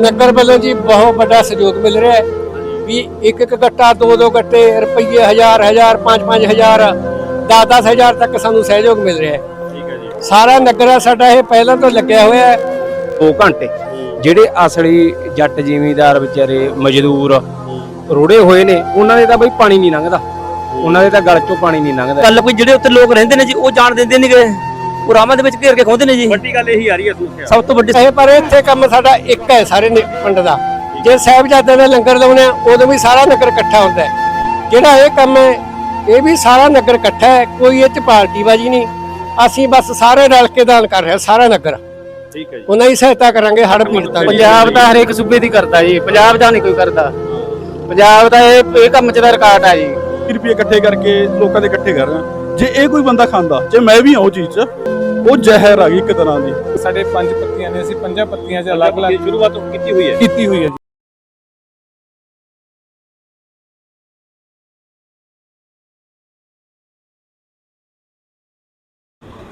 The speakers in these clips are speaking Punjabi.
ਨਗਰ ਵੱਲੋਂ ਜੀ ਬਹੁਤ ਵੱਡਾ ਸਹਿਯੋਗ ਮਿਲ ਰਿਹਾ ਹੈ ਵੀ ਇੱਕ ਇੱਕ ਗੱਟਾ ਦੋ ਦੋ ਗੱਟੇ ਰੁਪਈਏ ਹਜ਼ਾਰ ਹਜ਼ਾਰ ਪੰਜ ਪੰਜ ਹਜ਼ਾਰ 10 ਦਸ ਹਜ਼ਾਰ ਤੱਕ ਸਾਨੂੰ ਸਹਿਯੋਗ ਮਿਲ ਰਿਹਾ ਹੈ। ਠੀਕ ਹੈ ਜੀ। ਸਾਰਾ ਨਗਰ ਸਾਡਾ ਇਹ ਪਹਿਲਾਂ ਤੋਂ ਲੱਗਿਆ ਹੋਇਆ ਹੈ। 2 ਘੰਟੇ। ਜਿਹੜੇ ਅਸਲੀ ਜੱਟ ਜ਼ਿਮੀਂਦਾਰ ਵਿਚਾਰੇ ਮਜ਼ਦੂਰ ਰੋੜੇ ਹੋਏ ਨੇ ਉਹਨਾਂ ਦੇ ਤਾਂ ਬਈ ਪਾਣੀ ਨਹੀਂ ਲੰਘਦਾ। ਉਹਨਾਂ ਦੇ ਤਾਂ ਗਲ ਚੋਂ ਪਾਣੀ ਨਹੀਂ ਲੰਘਦਾ। ਗੱਲ ਕੋਈ ਜਿਹੜੇ ਉੱਤੇ ਲੋਕ ਰਹਿੰਦੇ ਨੇ ਜੀ ਉਹ ਜਾਣ ਦਿੰਦੇ ਨਹੀਂਗੇ ਉਹ ਰਾਮਾਂ ਦੇ ਵਿੱਚ ਘੇਰ ਕੇ ਖੋਂਦੇ ਨੇ ਜੀ। ਵੱਡੀ ਗੱਲ ਇਹੀ ਆ ਰਹੀ ਹੈ ਸਮੱਸਿਆ ਸਭ ਤੋਂ ਵੱਡੀ ਇਹ ਪਰ ਇੱਥੇ ਕੰਮ ਸਾਡਾ ਇੱਕ ਹੈ ਸਾਰੇ ਨੇ- ਪਿੰਡ ਦਾ। ਜੇ ਸਾਹਿਬਜ਼ਾਦਿਆਂ ਦੇ ਲੰਗਰ ਲਾਉਣੇ ਆ ਉਦੋਂ ਵੀ ਸਾਰਾ ਨਗਰ ਇਕੱਠਾ ਹੁੰਦਾ ਹੈ। ਜਿਹੜਾ ਇਹ ਕੰਮ ਹੈ ਇਹ ਵੀ ਸਾਰਾ ਨਗਰ ਇਕੱਠਾ ਹੈ ਕੋਈ ਇਹ ਚ ਪਾਰਟੀਬਾਜੀ ਨਹੀਂ। ਅਸੀਂ ਬਸ ਸਾਰੇ ਰਲ ਕੇ ਦਾਨ ਕਰ ਰਹੇ ਹਾਂ, ਸਾਰਾ ਨਗਰ। ਠੀਕ ਹੈ ਜੀ। ਉਹਨਾਂ ਦੀ ਸਹਾਇਤਾ ਕਰਾਂਗੇ ਹੜ ਪੀੜਤਾਂ ਦੀ ਪੰਜਾਬ ਤਾਂ ਹਰੇਕ ਸੂਬੇ ਦੀ ਕਰਦਾ ਜੀ। ਪੰਜਾਬ ਦਾ ਨਹੀਂ ਕੋਈ ਕਰਦਾ। ਪੰਜਾਬ ਦਾ ਇਹ ਇਹ ਕੰਮ ਚ ਦਾ ਰਿਕਾਰਡ ਆ ਜੀ। 20 ਰੁਪਏ ਇਕੱਠੇ ਕਰਕੇ ਲੋਕਾਂ ਦੇ ਇਕੱਠੇ ਕਰ ਰਿਹਾ ਜੇ ਇਹ ਕੋਈ ਬੰਦਾ ਖਾਂਦਾ ਜੇ ਮੈਂ ਵੀ ਹਾਂ ਉਹ ਚੀਜ਼ 'ਚ ਉਹ ਜ਼ਹਿਰ ਆ ਗਈ ਇੱਕ ਤਰ੍ਹਾਂ ਦੀ। ਸਾਡੇ ਪੰਜ ਪੱਤੀਆਂ ਨੇ ਅਸੀਂ ਪੰਜਾਂ ਪੱਤੀਆਂ 'ਚ ਅਲੱਗ-ਅਲੱਗ ਸ਼ੁਰੂਆਤ ਕੀਤੀ ਹੋਈ ਹੈ। ਕੀਤੀ ਹੋਈ ਹੈ ਜੀ।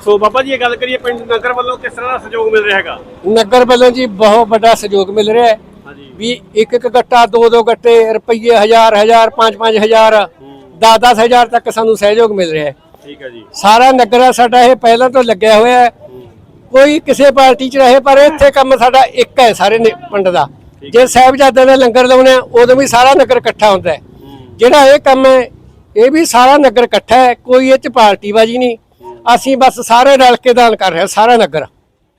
ਸੋ ਬਾਬਾ ਜੀ ਇਹ ਗੱਲ ਕਰੀਏ ਪਿੰਡ ਨਗਰ ਵੱਲੋਂ ਕਿਸ ਤਰ੍ਹਾਂ ਦਾ ਸਹਿਯੋਗ ਮਿਲ ਰਿਹਾ ਹੈਗਾ? ਨਗਰ ਵੱਲੋਂ ਜੀ ਬਹੁਤ ਵੱਡਾ ਸਹਿਯੋਗ ਮਿਲ ਰਿਹਾ ਹੈ। ਹਾਂਜੀ। ਵੀ ਇੱਕ ਇੱਕ ਗੱਟਾ ਦੋ ਦੋ ਗੱਟੇ ਰੁਪਈਏ ਹਜ਼ਾਰ ਹਜ਼ਾਰ ਪੰਜ ਪੰਜ ਹਜ਼ਾਰ 10 ਦਸ ਹਜ਼ਾਰ ਤੱਕ ਸਾਨੂੰ ਸਹਿਯੋਗ ਮਿਲ ਰਿਹਾ ਹੈ। ਠੀਕ ਹੈ ਜੀ। ਸਾਰਾ ਨਗਰ ਸਾਡਾ ਇਹ ਪਹਿਲਾਂ ਤੋਂ ਲੱਗਿਆ ਹੋਇਆ ਹੈ। ਕੋਈ ਕਿਸੇ ਪਾਰਟੀ 'ਚ ਰਹੇ ਪਰ ਇੱਥੇ ਕੰਮ ਸਾਡਾ ਇੱਕ ਹੈ ਸਾਰੇ ਨੇ- ਪਿੰਡ ਦਾ। ਜੇ ਸਾਹਿਬਜ਼ਾਦਿਆਂ ਦੇ ਲੰਗਰ ਲਾਉਣੇ ਆ ਉਦੋਂ ਵੀ ਸਾਰਾ ਨਗਰ ਇਕੱਠਾ ਹੁੰਦਾ ਹੈ। ਜਿਹੜਾ ਇਹ ਕੰਮ ਹੈ ਇਹ ਵੀ ਸਾਰਾ ਨਗਰ ਇਕੱਠਾ ਹੈ ਕੋਈ ਇਹ 'ਚ ਪਾਰਟੀਬਾਜੀ ਨਹੀਂ। ਅਸੀਂ ਬਸ ਸਾਰੇ ਰਲ ਕੇ ਦਾਨ ਕਰ ਰਹੇ ਹਾਂ ਸਾਰਾ ਨਗਰ।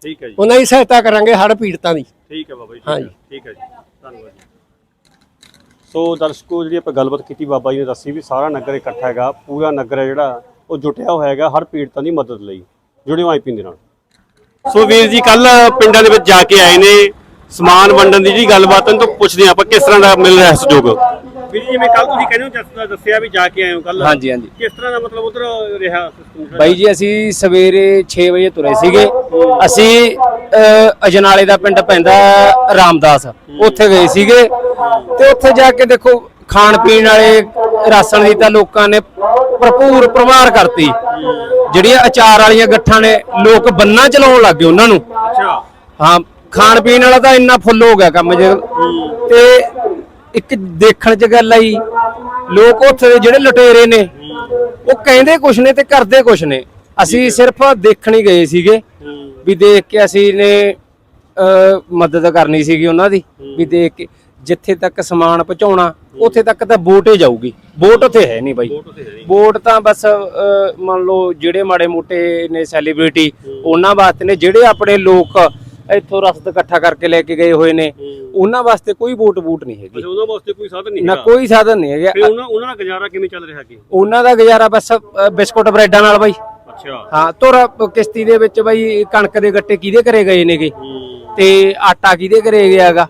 ਠੀਕ ਹੈ ਜੀ। ਉਹਨਾਂ ਦੀ ਸਹਾਇਤਾ ਕਰਾਂਗੇ ਹੜ ਪੀੜਤਾਂ ਦੀ। ਠੀਕ ਹੈ ਬਾਬਾ ਜੀ ਹਾਂਜੀ। ਠੀਕ ਹੈ ਜੀ। ਧੰਨਵਾਦ ਜੀ। ਸੋ ਦਰਸ਼ਕੋ ਜਿਹੜੀ ਆਪਾਂ ਗੱਲਬਾਤ ਕੀਤੀ ਬਾਬਾ ਜੀ ਨੇ ਦੱਸੀ ਵੀ ਸਾਰਾ ਨਗਰ ਇਕੱਠਾ ਹੈਗਾ ਪੂਰਾ ਨਗਰ ਹੈ ਜਿਹੜਾ। ਉਹ ਜੁਟਿਆ ਹੋਇਆ ਹੈਗਾ ਹਰ ਪੀੜਤਾਂ ਦੀ ਮਦਦ ਲਈ ਜੁੜਿਓ ਆਈਪੀ ਦੇ ਨਾਲ। ਸੋ ਵੀਰ ਜੀ ਕੱਲ ਪਿੰਡਾਂ ਦੇ ਵਿੱਚ ਜਾ ਕੇ ਆਏ ਨੇ ਸਮਾਨ ਵੰਡਣ ਦੀ ਜੀ ਗੱਲਬਾਤ ਤੋਂ ਪੁੱਛਦੇ ਆਪਾਂ ਕਿਸ ਤਰ੍ਹਾਂ ਦਾ ਮਿਲ ਰਿਹਾ ਸਹਿਯੋਗ। ਵੀਰ ਜੀ ਜਿਵੇਂ ਕੱਲ ਤੁਸੀਂ ਕਹਿੰਦੇ ਹੋ ਦੱਸਿਆ ਵੀ ਜਾ ਕੇ ਆਏ ਹੋ ਕੱਲ ਹਾਂਜੀ ਹਾਂਜੀ। ਕਿਸ ਤਰ੍ਹਾਂ ਦਾ ਮਤਲਬ ਉਧਰ ਰਿਹਾ ਸਿਸਟਮ ਬਾਈ ਜੀ ਅਸੀਂ ਸਵੇਰੇ 6 ਵਜੇ ਤੁਰੇ ਸੀਗੇ। ਅਸੀਂ ਅਹ, ਅਜਨਾਲੇ ਦਾ ਪਿੰਡ ਪੈਂਦਾ ਰਾਮਦਾਸ ਉੱਥੇ ਗਏ ਸੀਗੇ। ਤੇ ਉੱਥੇ ਜਾ ਕੇ ਦੇਖੋ ਖਾਣ ਪੀਣ ਵਾਲੇ ਰਾਸ਼ਨ ਦੀ ਤਾਂ ਲੋਕਾਂ ਨੇ ਭਰਪੂਰ ਪ੍ਰਵਾਰ ਕਰਤੀ। ਜਿਹੜੀਆਂ ਅਚਾਰ ਵਾਲੀਆਂ ਗੱਠਾਂ ਨੇ ਲੋਕ ਬੰਨਾ ਚਲਾਉਣ ਲੱਗ ਗਏ ਉਹਨਾਂ ਨੂੰ। ਅੱਛਾ। ਹਾਂ ਖਾਣ ਪੀਣ ਵਾਲਾ ਤਾਂ ਇੰਨਾ ਫੁੱਲ ਹੋ ਗਿਆ ਕੰਮ ਜੇ। ਤੇ ਇੱਕ ਦੇਖਣ ਚ ਗੱਲ ਆਈ ਲੋਕ ਉੱਥੇ ਦੇ ਜਿਹੜੇ ਲੁਟੇਰੇ ਨੇ ਉਹ ਕਹਿੰਦੇ ਕੁਛ ਨੇ ਤੇ ਕਰਦੇ ਕੁਛ ਨੇ। ਅਸੀਂ ਸਿਰਫ ਦੇਖਣ ਹੀ ਗਏ ਸੀਗੇ ਵੀ ਦੇਖ ਕੇ ਅਸੀਂ ਨੇ ਮਦਦ ਕਰਨੀ ਸੀਗੀ ਉਹਨਾਂ ਦੀ ਵੀ ਦੇਖ ਕੇ ਜਿੱਥੇ ਤੱਕ ਸਮਾਨ ਪਹੁੰਚਾਉਣਾ ਉੱਥੇ ਤੱਕ ਤਾਂ ਵੋਟ ਹੀ ਜਾਊਗੀ। ਵੋਟ ਉੱਥੇ ਹੈ ਨਹੀਂ ਬਾਈ। ਵੋਟ ਤਾਂ ਬਸ ਅਹ, ਮੰਨ ਲਓ ਜਿਹੜੇ ਮਾੜੇ ਮੋਟੇ ਨੇ ਸੈਲੀਬ੍ਰਿਟੀ ਉਹਨਾਂ ਵਾਸਤੇ ਨੇ ਜਿਹੜੇ ਆਪਣੇ ਲੋਕ ਇੱਥੋਂ ਰਸਦ ਇਕੱਠਾ ਕਰਕੇ ਲੈ ਕੇ ਗਏ ਹੋਏ ਨੇ ਉਹਨਾਂ ਵਾਸਤੇ ਕੋਈ ਵੋਟ ਵੋਟ ਨਹੀਂ ਹੈਗੀ। ਅੱਛਾ ਉਹਨਾਂ ਵਾਸਤੇ ਕੋਈ ਸਾਧਨ ਨਹੀਂ ਨਾ ਹੈਗਾ। ਕੋਈ ਸਾਧਨ ਨਹੀਂ ਫਿਰ ਹੈਗਾ ਉਹਨਾਂ ਉਹਨਾਂ ਦਾ ਗੁਜ਼ਾਰਾ ਕਿਵੇਂ ਚੱਲ ਰਿਹਾ ਕੀ ਉਹਨਾਂ ਦਾ ਗੁਜ਼ਾਰਾ ਬਸ ਬਿਸਕੁਟ ਬ੍ਰੈਡਾਂ ਨਾਲ ਬਾਈ। ਅੱਛਾ। ਹਾਂ ਤੁਰ ਕਿਸ਼ਤੀ ਦੇ ਵਿੱਚ ਬਾਈ ਕਣਕ ਦੇ ਗੱਟੇ ਕਿਹਦੇ ਘਰੇ ਗਏ ਨੇਗੇ? ਤੇ ਆਟਾ ਕਿਹਦੇ ਘਰੇ ਗਿਆਗਾ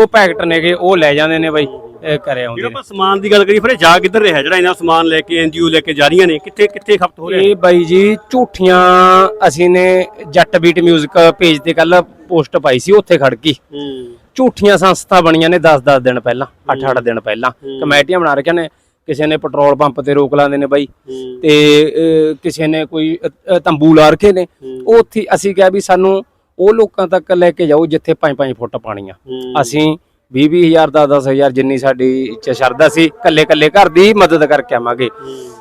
ਉਹ ਪੈਕਟ ਨੇਗੇ ਉਹ ਲੈ ਜਾਂਦੇ ਨੇ ਬਾਈ ਇਹ ਘਰੇ ਆਉਂਦੇ ਨੇ। ਆਪਾਂ ਸਮਾਨ ਦੀ ਗੱਲ ਕਰੀ ਫਿਰ ਇਹ ਜਾ ਕਿੱਧਰ ਰਿਹਾ? ਜਿਹੜਾ ਇਹਨਾਂ ਸਮਾਨ ਲੈ ਕੇ ਐਨਜੀਓ ਲੈ ਕੇ ਜਾ ਰਹੀਆਂ ਨੇ ਕਿੱਥੇ ਕਿੱਥੇ ਖਪਤ ਹੋ ਰਿਹਾ? ਇਹ ਬਾਈ ਜੀ ਝੂਠੀਆਂ ਅਸੀਂ ਨੇ ਜੱਟ ਬੀਟ 뮤직 ਪੇਜ ਤੇ ਕੱਲ ਪੋਸਟ ਪਾਈ ਸੀ ਉੱਥੇ ਖੜ ਗਈ। ਹੂੰ। ਝੂਠੀਆਂ ਸੰਸਥਾ ਬਣੀਆਂ ਨੇ 10-10 ਦਿਨ ਪਹਿਲਾਂ 8-8 ਦਿਨ ਪਹਿਲਾਂ। ਕਮੇਟੀਆਂ ਬਣਾ ਰੱਖੀਆਂ ਨੇ ਕਿਸੇ ਨੇ ਪੈਟਰੋਲ ਪੰਪ ਤੇ ਰੋਕ ਲਾਉਂਦੇ ਨੇ ਬਾਈ। ਤੇ ਅਹ, ਕਿਸੇ ਨੇ ਕੋਈ ਅ, ਅ, ਤੰਬੂ ਲਾ ਰੱਖੇ ਨੇ। ਉਹ ਉੱਥੇ ਅਸੀਂ ਕਿਹਾ ਵੀ ਸਾਨੂੰ ਉਹ ਲੋਕਾਂ ਤੱਕ ਲੈ ਕੇ ਜਾਓ ਜਿੱਥੇ 5-5 ਫੁੱਟ ਪਾਣੀ ਆ ਅਸੀਂ 20 ਹਜ਼ਾਰ ਦਾ 10000 ਜਿੰਨੀ ਸਾਡੀ ਇੱਛਾ ਸ਼ਰਧਾ ਸੀ ਕੱਲੇ ਕੱਲੇ ਘਰ ਦੀ ਮਦਦ ਕਰਕੇ ਆਵਾਂਗੇ।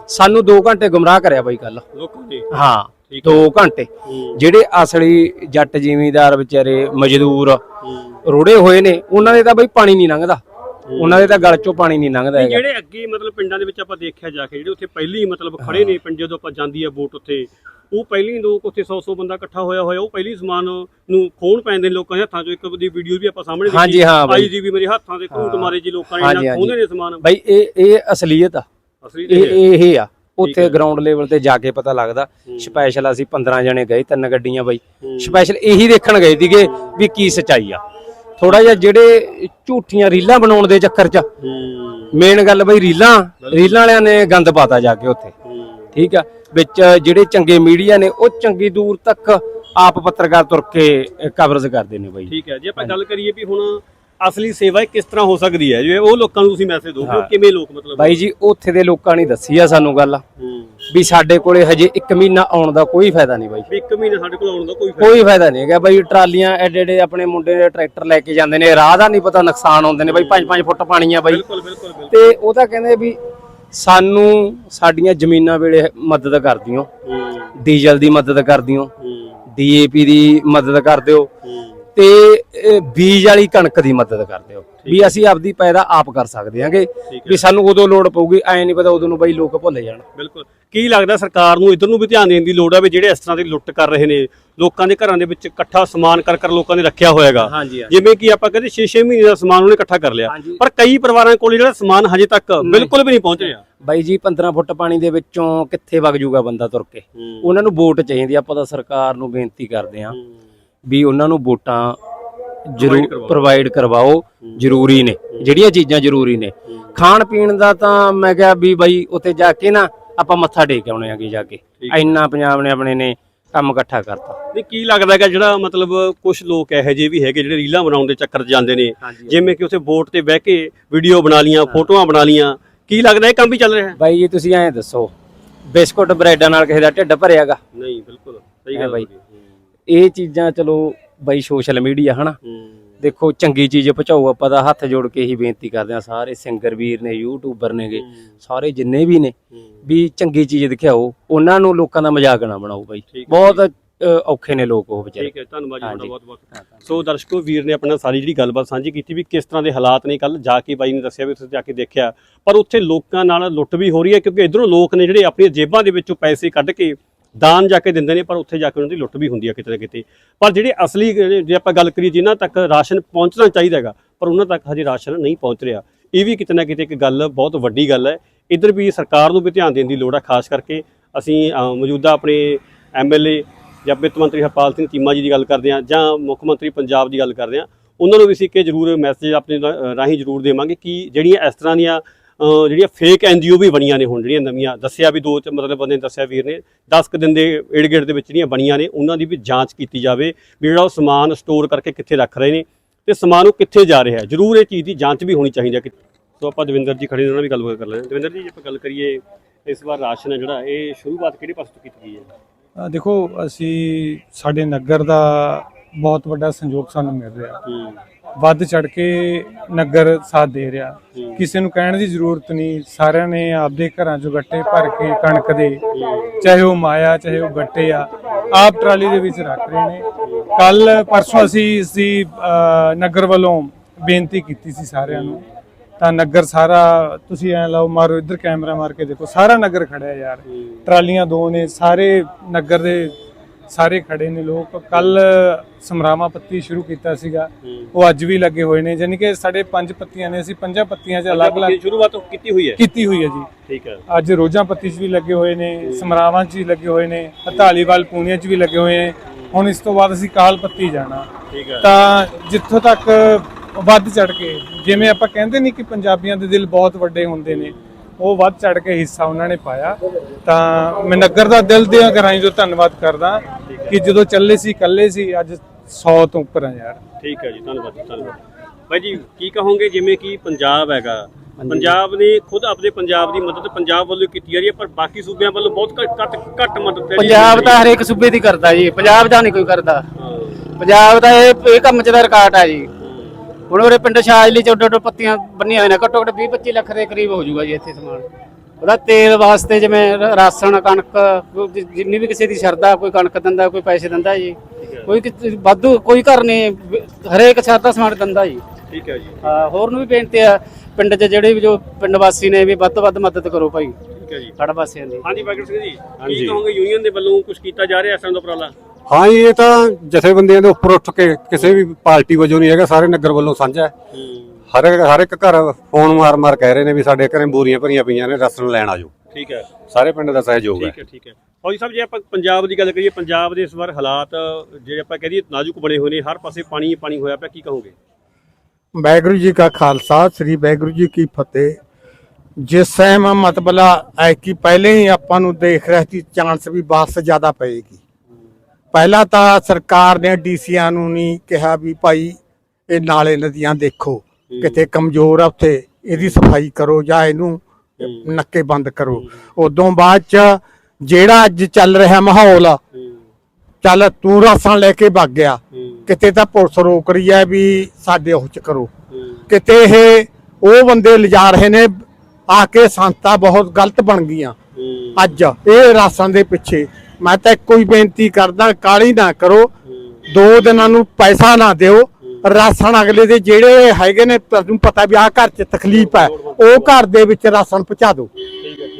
ਸਾਨੂੰ 2 ਘੰਟੇ ਗੁੰਮਰਾਹ ਕਰਿਆ ਬਾਈ ਕੱਲ ਲੋਕਾਂ ਹਾਂ 2 ਘੰਟੇ। ਜਿਹੜੇ ਅਸਲੀ ਜੱਟ ਜ਼ਿਮੀਂਦਾਰ ਵਿਚਾਰੇ ਮਜ਼ਦੂਰ ਰੋੜੇ ਹੋਏ ਨੇ ਉਹਨਾਂ ਦੇ ਤਾਂ ਬਈ ਪਾਣੀ ਨਹੀਂ ਲੰਘਦਾ। ਉਹਨਾਂ ਦੇ ਤਾਂ ਗਲ ਚੋਂ ਪਾਣੀ ਨਹੀਂ ਲੰਘਦਾ ਹੈਗਾ। ਜਿਹੜੇ ਅੱਗੇ ਮਤਲਬ ਪਿੰਡਾਂ ਦੇ ਵਿੱਚ ਆਪਾਂ ਦੇਖਿਆ ਜਾ ਕੇ ਜਿਹੜੇ ਉੱਥੇ ਪਹਿਲੀ ਮਤਲਬ ਖੜੇ ਨੇ ਪਿੰਡ ਜਦੋਂ ਆਪਾਂ ਜਾਂਦੀ ਆ ਵੋਟ ਉੱਥੇ ਉਹ ਪਹਿਲੀ ਲੋਕ ਉੱਥੇ 100 100 ਬੰਦਾ ਇਕੱਠਾ ਹੋਇਆ ਹੋਇਆ ਉਹ ਪਹਿਲੀ ਸਮਾਨ ਨੂੰ ਖੋਣ ਪੈਂਦੇ ਨੇ ਲੋਕਾਂ ਦੇ ਹੱਥਾਂ 'ਚੋਂ। ਇੱਕ ਦੀ ਵੀਡੀਓ ਵੀ ਆਪਾਂ ਸਾਹਮਣੇ ਹਾਂਜੀ, ਹਾਂ ਬਾਈ। ਆਈ ਜੀ ਵੀ ਮੇਰੇ ਹੱਥਾਂ ਦੇ ਘੂਟ ਮਾਰੇ ਜੀ ਲੋਕਾਂ ਨੇ ਹਾਂਜੀ, ਨਾ ਹਾਂਜੀ। ਖੋਹਦੇ ਨੇ ਸਮਾਨ। ਬਈ ਇਹ ਇਹ ਅਸਲੀਅਤ ਆ। ਇਹ ਇਹ ਆ। ਉੱਥੇ ਗਰਾਊਂਡ ਲੈਵਲ ਤੇ ਜਾ ਕੇ ਪਤਾ ਲੱਗਦਾ। ਸਪੈਸ਼ਲ ਅਸੀਂ 15 ਜਣੇ ਗਏ ਤਿੰਨ ਗੱਡੀਆਂ ਬਈ। ਸਪੈਸ਼ਲ ਇਹੀ ਦੇਖਣ ਗਏ ਸੀਗੇ ਵੀ ਕੀ ਸਚਾਈ ਆ। ਥੋੜਾ ਜਿਹਾ ਜਿਹੜੇ ਝੂਠੀਆਂ ਰੀਲਾਂ ਬਣਾਉਣ ਦੇ ਚੱਕਰ 'ਚ। ਮੇਨ ਗੱਲ ਬਈ ਰੀਲਾਂ ਰੀਲਾਂ ਵਾਲਿਆਂ ਨੇ ਗੰਦ ਪਾਤਾ ਜਾ ਕੇ ਉੱਥੇ। ਠੀਕ ਆ? ਵਿੱਚ ਜਿਹੜੇ ਚੰਗੇ ਮੀਡੀਆ ਨੇ ਉਹ ਚੰਗੀ ਦੂਰ ਤੱਕ ਆਪ ਪੱਤਰਕਾਰ ਤੁਰ ਕੇ ਕਵਰੇਜ ਕਰਦੇ ਨੇ ਬਈ। ਠੀਕ ਹੈ ਜੇ ਆਪਾਂ ਗੱਲ ਕਰੀਏ ਵੀ ਹੁਣ ਅਸਲੀ ਸੇਵਾ ਕਿਸ ਤਰ੍ਹਾਂ ਹੋ ਸਕਦੀ ਹੈ? ਜਿਵੇਂ ਉਹ ਲੋਕਾਂ ਨੂੰ ਤੁਸੀਂ ਮੈਸੇਜ ਦਿਓ ਕਿਵੇਂ ਲੋਕ ਮਤਲਬ ਬਾਈ ਜੀ ਉੱਥੇ ਦੇ ਲੋਕਾਂ ਨੇ ਦੱਸੀ ਆ ਸਾਨੂੰ ਗੱਲ। ਹੂੰ। ਵੀ ਸਾਡੇ ਕੋਲੇ ਹਜੇ 1 ਮਹੀਨਾ ਆਉਣ ਦਾ ਕੋਈ ਫਾਇਦਾ ਨਹੀਂ ਬਾਈ। ਵੀ ਇੱਕ ਮਹੀਨੇ ਸਾਡੇ ਕੋਲ ਆਉਣ ਦਾ ਕੋਈ ਫਾਇਦਾ ਕੋਈ ਫਾਇਦਾ ਨਹੀਂ ਹੈਗਾ ਬਾਈ ਟਰਾਲੀਆਂ ਐਡੇ ਐਡੇ ਆਪਣੇ ਮੁੰਡੇ ਦੇ ਟਰੈਕਟਰ ਲੈ ਕੇ ਜਾਂਦੇ ਨੇ ਰਾਹ ਦਾ ਨਹੀਂ ਪਤਾ ਨੁਕਸਾਨ ਹੁੰਦੇ ਨੇ ਬਾਈ 5-5 ਫੁੱਟ ਪਾਣੀ ਆ ਬਾਈ। ਬਿਲਕੁਲ ਬਿਲਕੁਲ ਬਿਲਕੁਲ। ਤੇ ਉਹ ਤਾਂ ਕਹਿੰਦੇ ਵੀ ਸਾਨੂੰ ਸਾਡੀਆਂ ਜ਼ਮੀਨਾਂ ਵੇਲੇ ਮਦਦ ਕਰਦਿਓ ਹੂੰ। ਡੀਜ਼ਲ ਦੀ ਮਦਦ ਕਰਦਿਓ ਹੂੰ। ਡੀਏਪੀ ਦੀ ਮਦਦ ਕਰ ਦਿਓ। ਹੂੰ। ਤੇ ਬੀਜ ਵਾਲੀ ਕਣਕ ਦੀ ਮਦਦ ਕਰ ਦਿਓ ਵੀ ਅਸੀਂ ਆਪਦੀ ਪੈਦਾ ਆਪ ਕਰ ਸਕਦੇ ਹਾਂਗੇ। ਵੀ ਸਾਨੂੰ ਉਦੋਂ ਲੋੜ ਪਊਗੀ ਐ ਨਹੀਂ ਪਤਾ ਉਦੋਂ ਨੂੰ ਬਾਈ ਲੋਕ ਭੁੱਲ ਜਾਣ। ਬਿਲਕੁਲ। ਕੀ ਲੱਗਦਾ ਸਰਕਾਰ ਨੂੰ ਇਧਰ ਨੂੰ ਵੀ ਧਿਆਨ ਦੇਣ ਦੀ ਲੋੜ ਹੈ ਵੀ ਜਿਹੜੇ ਇਸ ਤਰ੍ਹਾਂ ਦੀ ਲੁੱਟ ਕਰ ਰਹੇ ਨੇ ਲੋਕਾਂ ਦੇ ਘਰਾਂ ਦੇ ਵਿੱਚ ਇਕੱਠਾ ਸਮਾਨ ਕਰ ਕਰ ਲੋਕਾਂ ਨੇ ਰੱਖਿਆ ਹੋਇਆਗਾ। ਜਿਵੇਂ ਕਿ ਆਪਾਂ ਕਹਿੰਦੇ 6-6 ਮਹੀਨੇ ਦਾ ਸਮਾਨ ਉਹਨੇ ਇਕੱਠਾ ਕਰ ਲਿਆ। ਪਰ ਕਈ ਪਰਿਵਾਰਾਂ ਕੋਲ ਜਿਹੜਾ ਸਮਾਨ ਹਜੇ ਤੱਕ ਬਿਲਕੁਲ ਵੀ ਨਹੀਂ ਪਹੁੰਚ ਰਿਹਾ। ਬਾਈ ਜੀ 15 ਫੁੱਟ ਪਾਣੀ ਦੇ ਵਿੱਚੋਂ ਕਿੱਥੇ ਵਗ ਜੂਗਾ ਬੰਦਾ ਤੁਰ ਕੇ। ਉਹਨਾਂ ਨੂੰ ਵੋਟ ਚਾਹੀਦੀ ਆ, ਆਪਾਂ ਤਾਂ ਸਰਕਾਰ ਨੂੰ ਬੇਨਤੀ ਕਰਦੇ ਹਾਂ। ਵੀ ਉਹਨਾਂ ਨੂੰ ਵੋਟਾਂ ਜ਼ਰੂਰ ਪ੍ਰੋਵਾਈਡ ਕਰਵਾਓ। ਜ਼ਰੂਰੀ ਨੇ। ਜਿਹੜੀਆਂ ਚੀਜ਼ਾਂ ਜ਼ਰੂਰੀ ਨੇ। ਖਾਣ ਪੀਣ ਦਾ ਤਾਂ ਮੈਂ ਕਿਹਾ ਵੀ ਬਾਈ ਉੱਥੇ ਜਾ ਕੇ ਨਾ ਆਪਾਂ ਮੱਥਾ ਟੇਕ ਆਉਣੇ ਆਗੇ ਜਾ ਕੇ। ਇੰਨਾ ਪੰਜਾਬ ਨੇ ਆਪਣੇ ਨੇ ਕੰਮ ਇਕੱਠਾ ਕਰਤਾ। ਨਹੀਂ ਕੀ ਲੱਗਦਾ ਹੈਗਾ ਜਿਹੜਾ ਮਤਲਬ ਕੁਝ ਲੋਕ ਇਹੋ ਜਿਹੇ ਵੀ ਹੈਗੇ ਜਿਹੜੇ ਰੀਲਾਂ ਬਣਾਉਣ ਦੇ ਚੱਕਰ 'ਚ ਜਾਂਦੇ ਨੇ। ਜਿਵੇਂ ਕਿ ਉਥੇ ਵੋਟ ਤੇ ਬਹਿ ਕੇ ਵੀਡੀਓ ਬਣਾ ਲੀਆਂ ਫੋਟੋਆਂ ਬਣਾ ਲੀਆਂ। ਕੀ ਲੱਗਦਾ ਇਹ ਕੰਮ ਵੀ ਚੱਲ ਰਿਹਾ? ਹੈ ਬਾਈ ਜੀ ਤੁਸੀਂ ਐਂ ਦੱਸੋ ਬਿਸਕੁਟ ਬ੍ਰੈਡਾਂ ਨਾਲ ਕਿਸੇ ਦਾ ਢਿੱਡ ਭਰਿਆਗਾ? ਨਹੀਂ ਬਿਲਕੁਲ ਸਹੀ ਹੈ ਗੱਲ ਬਾਈ। ਇਹ ਚੀਜ਼ਾਂ ਚਲੋ ਬਾਈ ਸੋਸ਼ਲ ਮੀਡੀਆ ਹਨਾ। ਦੇਖੋ ਚੰਗੀ ਚੀਜ਼ ਪਹੁੰਚਾਓ ਆਪਾਂ ਤਾਂ ਹੱਥ ਜੋੜ ਕੇ ਹੀ ਬੇਨਤੀ ਕਰਦੇ ਆ ਸਾਰੇ ਸਿੰਗਰ ਵੀਰ ਨੇ ਯੂਟਿਊਬਰ ਨੇਗੇ ਸਾਰੇ ਜਿੰਨੇ ਵੀ ਨੇ ਵੀ ਚੰਗੀ ਚੀਜ਼ ਦਿਖਾਓ ਉਹਨਾਂ ਨੂੰ ਲੋਕਾਂ ਦਾ ਮਜ਼ਾਕ ਨਾ ਬਣਾਓ ਬਾਈ। ਬਹੁਤ ਔਖੇ ਨੇ ਲੋਕ ਉਹ ਵਿਚਾਰੇ। ਠੀਕ ਹੈ ਧੰਨਵਾਦ ਜੀ ਤੁਹਾਡਾ। ਬਹੁਤ ਬਹੁਤ ਸੋ ਦਰਸ਼ਕੋ ਵੀਰ ਨੇ ਆਪਣਾ ਸਾਰੀ ਜਿਹੜੀ ਗੱਲਬਾਤ ਸਾਂਝੀ ਕੀਤੀ ਵੀ ਕਿਸ ਤਰ੍ਹਾਂ ਦੇ ਹਾਲਾਤ ਨੇ ਕੱਲ ਜਾ ਕੇ ਬਾਈ ਨੇ ਦੱਸਿਆ ਵੀ ਉੱਥੇ ਜਾ ਕੇ ਦੇਖਿਆ। ਪਰ ਉੱਥੇ ਲੋਕਾਂ ਨਾਲ ਲੁੱਟ ਵੀ ਹੋ ਰਹੀ ਹੈ ਕਿਉਂਕਿ ਇਧਰੋਂ ਲੋਕ ਨੇ ਜਿਹੜੇ ਆਪਣੀਆਂ ਜੇਬਾਂ ਦੇ ਵਿੱਚੋਂ ਪੈਸੇ ਕੱਢ ਕੇ ਦਾਨ ਜਾ ਕੇ ਦਿੰਦੇ ਨੇ, ਪਰ ਉੱਥੇ ਜਾ ਕੇ ਉਹਨਾਂ ਦੀ ਲੁੱਟ ਵੀ ਹੁੰਦੀ ਹੈ ਕਿਤੇ ਨਾ ਕਿਤੇ। ਪਰ ਜਿਹੜੇ ਅਸਲੀ, ਜੇ ਆਪਾਂ ਗੱਲ ਕਰੀਏ, ਜਿਨ੍ਹਾਂ ਤੱਕ ਰਾਸ਼ਨ ਪਹੁੰਚਣਾ ਚਾਹੀਦਾ ਹੈਗਾ, ਪਰ ਉਹਨਾਂ ਤੱਕ ਹਜੇ ਰਾਸ਼ਨ ਨਹੀਂ ਪਹੁੰਚ ਰਿਹਾ। ਇਹ ਵੀ ਕਿਤੇ ਨਾ ਕਿਤੇ ਇੱਕ ਗੱਲ, ਬਹੁਤ ਵੱਡੀ ਗੱਲ ਹੈ। ਇਧਰ ਵੀ ਸਰਕਾਰ ਨੂੰ ਵੀ ਧਿਆਨ ਦੇਣ ਦੀ ਲੋੜ ਹੈ ਖਾਸ ਕਰਕੇ ਅਸੀਂ ਮੌਜੂਦਾ ਆਪਣੇ ਐਮਐਲਏ ਜਾਂ ਵਿੱਤ ਮੰਤਰੀ ਹਰਪਾਲ ਸਿੰਘ ਚੀਮਾ ਜੀ ਦੀ ਗੱਲ ਕਰਦੇ ਹਾਂ, ਜਾਂ ਮੁੱਖ ਮੰਤਰੀ ਪੰਜਾਬ ਦੀ ਗੱਲ ਕਰਦੇ ਹਾਂ, ਉਹਨਾਂ ਨੂੰ ਵੀ ਅਸੀਂ ਕਿ ਜ਼ਰੂਰ ਮੈਸੇਜ ਆਪਣੇ ਰਾਹੀਂ ਜ਼ਰੂਰ ਦੇਵਾਂਗੇ ਕਿ ਜਿਹੜੀਆਂ ਇਸ ਤਰ੍ਹਾਂ ਦੀਆਂ ਜਿਹੜੀਆਂ ਫੇਕ ਐਨਜੀਓ ਵੀ ਬਣੀਆਂ ਨੇ ਹੁਣ ਜਿਹੜੀਆਂ ਨਵੀਆਂ ਦੱਸਿਆ ਵੀ ਦੋ ਚ ਮਤਲਬ ਬੰਦੇ ਨੇ ਦੱਸਿਆ ਵੀਰ ਨੇ 10 ਕੁ ਦਿਨ ਦੇ ਏੜ ਗੇੜ ਦੇ ਵਿੱਚ ਜਿਹੜੀਆਂ ਬਣੀਆਂ ਨੇ ਉਹਨਾਂ ਦੀ ਵੀ ਜਾਂਚ ਕੀਤੀ ਜਾਵੇ ਵੀ ਜਿਹੜਾ ਉਹ ਸਮਾਨ ਸਟੋਰ ਕਰਕੇ ਕਿੱਥੇ ਰੱਖ ਰਹੇ ਨੇ ਤੇ ਸਮਾਨ ਉਹ ਕਿੱਥੇ ਜਾ ਰਿਹਾ ਹੈ। ਜ਼ਰੂਰ ਇਹ ਚੀਜ਼ ਦੀ ਜਾਂਚ ਵੀ ਹੋਣੀ ਚਾਹੀਦੀ ਹੈ। ਕਿ ਸੋ ਆਪਾਂ ਦਵਿੰਦਰ ਜੀ ਖੜੇ ਉਹਨਾਂ ਨਾਲ ਵੀ ਗੱਲਬਾਤ ਕਰ ਲੈਂਦੇ ਹਾਂ। ਦਵਿੰਦਰ ਜੀ ਜੇ ਆਪਾਂ ਗੱਲ ਕਰੀਏ ਇਸ ਵਾਰ ਰਾਸ਼ਨ ਹੈ ਜਿਹੜਾ ਇਹ ਸ਼ੁਰੂਆਤ ਕਿਹੜੇ ਪਾਸੇ ਤੋਂ ਕੀਤੀ ਗਈ ਹੈ? ਦੇਖੋ ਅਸੀਂ ਸਾਡੇ ਨਗਰ ਦਾ ਬਹੁਤ ਵੱਡਾ ਸੰਯੋਗ ਸਾਨੂੰ ਮਿਲ ਰਿਹਾ। ਹੂੰ। ਵੱਧ ਚੜ ਕੇ ਨਗਰ ਸਾਥ ਦੇ ਰਿਹਾ। ਕਿਸੇ ਨੂੰ ਕਹਿਣ ਦੀ ਜ਼ਰੂਰਤ ਨਹੀਂ ਸਾਰਿਆਂ ਨੇ ਆਪਦੇ ਘਰਾਂ ਚੋਂ ਗੱਟੇ ਭਰ ਕੇ ਕਣਕ ਦੇ ਚਾਹੇ ਉਹ ਮਾਇਆ ਚਾਹੇ ਉਹ ਗੱਟੇ ਆ ਆਪ ਟਰਾਲੀ ਦੇ ਵਿੱਚ ਰੱਖ ਰਹੇ ਨੇ। ਕੱਲ ਪਰਸੋਂ ਅਸੀਂ ਇਸ ਦੀ ਨਗਰ ਵੱਲੋਂ ਬੇਨਤੀ ਕੀਤੀ ਸੀ ਸਾਰਿਆਂ ਨੂੰ ਤਾਂ ਨਗਰ ਸਾਰਾ ਤੁਸੀਂ ਐ ਲਾਓ ਮਾਰੋ ਇੱਧਰ ਕੈਮਰਾ ਮਾਰ ਕੇ ਦੇਖੋ ਸਾਰਾ ਨਗਰ ਖੜਿਆ ਯਾਰ। ਟਰਾਲੀਆਂ ਦੋ ਨੇ ਸਾਰੇ ਨਗਰ ਦੇ ਸਾਰੇ ਖੜੇ ਨੇ ਲੋਕ। ਕੱਲ ਸਮਰਾਮਾ ਪੱਤੀ ਸ਼ੁਰੂ ਕੀਤਾ ਸੀਗਾ। ਉਹ ਅੱਜ ਵੀ ਲੱਗੇ ਹੋਏ ਨੇ। ਯਾਨੀ ਕਿ ਸਾਡੇ ਪੰਜ ਪੱਤੀਆਂ ਨੇ। ਅਸੀਂ ਪੰਜਾਂ ਪੱਤੀਆਂ 'ਚ ਅਲੱਗ-ਅਲੱਗ ਸ਼ੁਰੂਆਤ ਕੀਤੀ ਹੋਈ ਹੈ? ਕੀਤੀ ਹੋਈ ਹੈ ਜੀ। ਠੀਕ ਹੈ। ਅੱਜ ਰੋਜ਼ਾਂ ਪੱਤੀ 'ਚ ਵੀ ਲੱਗੇ ਹੋਏ ਨੇ ਸਮਰਾਵਾਂ 'ਚ ਵੀ ਲੱਗੇ ਹੋਏ ਨੇ ਹਤਾਲੀਵਾਲ ਪੂਣੀਆਂ 'ਚ ਵੀ ਲੱਗੇ ਹੋਏ ਨੇ। ਹੁਣ ਇਸ ਤੋਂ ਬਾਅਦ ਅਸੀਂ ਕਾਲ ਪੱਤੀ ਜਾਣਾ। ਠੀਕ ਹੈ। ਤਾਂ ਜਿੱਥੋਂ ਤੱਕ ਵੱਧ ਚੜ ਕੇ ਜਿਵੇਂ ਆਪਾਂ ਕਹਿੰਦੇ ਨਹੀਂ ਕਿ ਪੰਜਾਬੀਆਂ ਦੇ ਦਿਲ ਬਹੁਤ ਵੱਡੇ ਹੁੰਦੇ ਨੇ। ਉਹ ਵੱਧ ਚੜ ਕੇ ਹਿੱਸਾ ਉਹਨਾਂ ਨੇ ਪਾਇਆ। ਤਾਂ ਮੈਂ ਨਗਰ ਦਾ ਦਿਲ ਦੇ ਗਰਾਈ ਜੋ ਧੰਨਵਾਦ ਕਰਦਾ ਕਿ ਜਦੋਂ ਚੱਲੇ ਸੀ ਇਕੱਲੇ ਸੀ ਅੱਜ 100 ਤੋਂ ਉੱਪਰ ਆ ਯਾਰ। ਠੀਕ ਹੈ ਜੀ ਧੰਨਵਾਦ ਜੀ, ਧੰਨਵਾਦ। ਭਾਈ ਜੀ ਕੀ ਕਹੋਗੇ? ਜਿਵੇਂ ਕਿ ਪੰਜਾਬ ਹੈਗਾ। ਪੰਜਾਬ ਨੇ ਖੁਦ ਆਪਣੇ ਪੰਜਾਬ ਦੀ ਮਦਦ ਪੰਜਾਬ ਵੱਲੋਂ ਕੀਤੀ ਜਾ ਰਹੀ ਹੈ ਪਰ ਬਾਕੀ ਸੂਬਿਆਂ ਵੱਲੋਂ ਬਹੁਤ ਘੱਟ ਘੱਟ ਘੱਟ ਮਦਦ ਹੈ ਜੀ। ਪੰਜਾਬ ਤਾਂ ਹਰੇਕ ਸੂਬੇ ਦੀ ਕਰਦਾ ਜੀ। ਪੰਜਾਬ ਦਾ ਨਹੀਂ ਕੋਈ ਕਰਦਾ। ਹਾਂ, ਪੰਜਾਬ ਦਾ ਇਹ ਇਹ ਕੰਮ ਚ ਦਾ ਰਿਕਾਰਡ ਆ ਜੀ। ਹੁਣ ਉਹਦੇ ਪਿੰਡ ਸ਼ਾਜਲੀ ਚ ਉੱਡ ਪੱਤੀਆਂ ਬੰਨੀਆਂ ਹੋਈਆਂ ਨੇ ਘੱਟੋ ਘੱਟ 20 25 ਲੱਖ ਦੇ ਕਰੀਬ ਹੋ ਜਾਊਗਾ ਜੀ ਇੱਥੇ ਸਮਾਨ। ਉਹਦਾ ਤੇਲ ਵਾਸਤੇ ਜਿਵੇਂ ਰਾਸ਼ਨ ਕਣਕ ਜਿੰਨੀ ਵੀ ਕਿਸੇ ਦੀ ਸ਼ਰਦਾ ਕੋਈ ਕਣਕ ਦਿੰਦਾ ਕੋਈ ਪੈਸੇ ਦਿੰਦਾ ਜੀ। ਕੋਈ ਵਾਧੂ ਕੋਈ ਘਰ ਨਹੀਂ ਹਰੇਕ ਸ਼ਰਦਾ ਸਮਾਨ ਦਿੰਦਾ ਜੀ। ਠੀਕ ਹੈ ਜੀ। ਹਾਂ, ਹੋਰ ਨੂੰ ਵੀ ਬੇਨਤੀ ਆ ਪਿੰਡ 'ਚ ਜਿਹੜੇ ਵੀ ਜੋ ਪਿੰਡ ਵਾਸੀ ਨੇ ਵੀ ਵੱਧ ਤੋਂ ਵੱਧ ਮਦਦ ਕਰੋ ਭਾਈ। ਠੀਕ ਹੈ ਜੀ। ਸਾਡਾ ਵਾਸੀਆਂ ਦੀ। ਹਾਂਜੀ ਬਾਗੜ ਸਿੰਘ ਜੀ। ਕੀ ਕਹੋਗੇ ਯੂਨੀਅਨ ਦੇ ਵੱਲੋਂ ਕੁਝ ਕੀਤਾ ਜਾ ਰਿਹਾ ਇਸ ਤਰ੍ਹਾਂ ਦਾ ਉਪਰਾਲਾ? ਹਾਂ ਜੀ, ਇਹ ਤਾਂ ਜਥੇਬੰਦੀਆਂ ਦੇ ਉੱਪਰ ਉੱਠ ਕੇ ਕਿਸੇ ਵੀ ਪਾਰਟੀ ਵਜੋਂ ਨਹੀਂ ਹੈਗਾ ਸਾਰੇ ਨਗਰ ਵੱਲੋਂ ਸਾਂਝਾ ਹੈ। ਹਰ ਇੱਕ ਹਰ ਇੱਕ ਘਰ ਫੋਨ ਮਾਰ ਮਾਰ ਕਹਿ ਰਹੇ ਨੇ ਵੀ ਸਾਡੇ ਘਰੇ ਬੋਰੀਆਂ ਭਰੀਆਂ ਪਈਆਂ ਨੇ ਰਸਨ ਲੈਣ ਆਜੋ। ਠੀਕ ਹੈ। ਸਾਰੇ ਪਿੰਡ ਦਾ ਸਹਿਯੋਗ ਹੈ। ਠੀਕ ਹੈ ਠੀਕ ਹੈ। ਫੌਜੀ ਸਾਹਿਬ ਜੇ ਆਪਾਂ ਪੰਜਾਬ ਦੀ ਗੱਲ ਕਰੀਏ ਪੰਜਾਬ ਦੇ ਇਸ ਵਾਰ ਹਾਲਾਤ ਜਿਹੜੇ ਆਪਾਂ ਕਹ ਦਈਏ ਨਾਜ਼ੁਕ ਬਣੇ ਹੋਏ ਨੇ ਹਰ ਪਾਸੇ ਪਾਣੀ ਹੀ ਪਾਣੀ ਹੋਇਆ ਪਿਆ ਕੀ ਕਹੋਗੇ? ਵਾਹਿਗੁਰੂ ਜੀ ਕਾ ਖਾਲਸਾ ਸ੍ਰੀ ਵਾਹਿਗੁਰੂ ਜੀ ਕੀ ਫਤਿਹ। ਜਿਸ ਟਾਈਮ ਮਤਬਲਾ ਹੈ ਕਿ ਪਹਿਲੇ ਹੀ ਆਪਾਂ ਨੂੰ ਦੇਖ ਰਿਹਾ ਸੀ ਚਾਂਸ ਵੀ ਬਾਰਿਸ਼ ਜ਼ਿਆਦਾ ਪਏਗੀ। ਪਹਿਲਾਂ ਤਾਂ ਸਰਕਾਰ ਨੇ ਡੀਸੀਆਂ ਨੂੰ ਨਹੀਂ ਕਿਹਾ ਵੀ ਭਾਈ ਇਹ ਨਾਲੇ ਨਦੀਆਂ ਦੇਖੋ ਕਿਤੇ ਕਮਜ਼ੋਰ ਆ ਉੱਥੇ ਇਹਦੀ ਸਫ਼ਾਈ ਕਰੋ ਜਾਂ ਇਹਨੂੰ ਨੱਕੇ ਬੰਦ ਕਰੋ। ਉਦੋਂ ਬਾਅਦ ਚ ਜਿਹੜਾ ਅੱਜ ਚੱਲ ਰਿਹਾ ਮਾਹੌਲ ਚੱਲ ਤੂੰ ਰਾਸਾਂ ਲੈ ਕੇ ਭੱਗ ਗਿਆ। ਕਿਤੇ ਤਾਂ ਪੁਲਿਸ ਰੋਕ ਰਹੀ ਹੈ ਵੀ ਸਾਡੇ ਉਹ ਚ ਕਰੋ। ਕਿਤੇ ਇਹ ਉਹ ਬੰਦੇ ਲਿਜਾ ਰਹੇ ਨੇ ਆ ਕੇ ਸੰਤਾਂ ਬਹੁਤ ਗਲਤ ਬਣ ਗਈਆਂ। ਅੱਜ ਇਹ ਰਾਸਾਂ ਦੇ ਪਿੱਛੇ ਮੈਂ ਤਾਂ ਇੱਕੋ ਹੀ ਬੇਨਤੀ ਕਰਦਾ ਕਾਲੀ ਨਾ ਕਰੋ। ਦੋ ਦਿਨਾਂ ਨੂੰ ਪੈਸਾ ਨਾ ਦਿਓ। ਰਾਸ਼ਨ ਅਗਲੇ ਦੇ ਜਿਹੜੇ ਹੈਗੇ ਨੇ ਤੁਹਾਨੂੰ ਪਤਾ ਵੀ ਆਹ ਘਰ 'ਚ ਤਕਲੀਫ ਹੈ ਉਹ ਘਰ ਦੇ ਵਿੱਚ ਰਾਸ਼ਨ ਪਹੁੰਚਾ ਦਿਓ।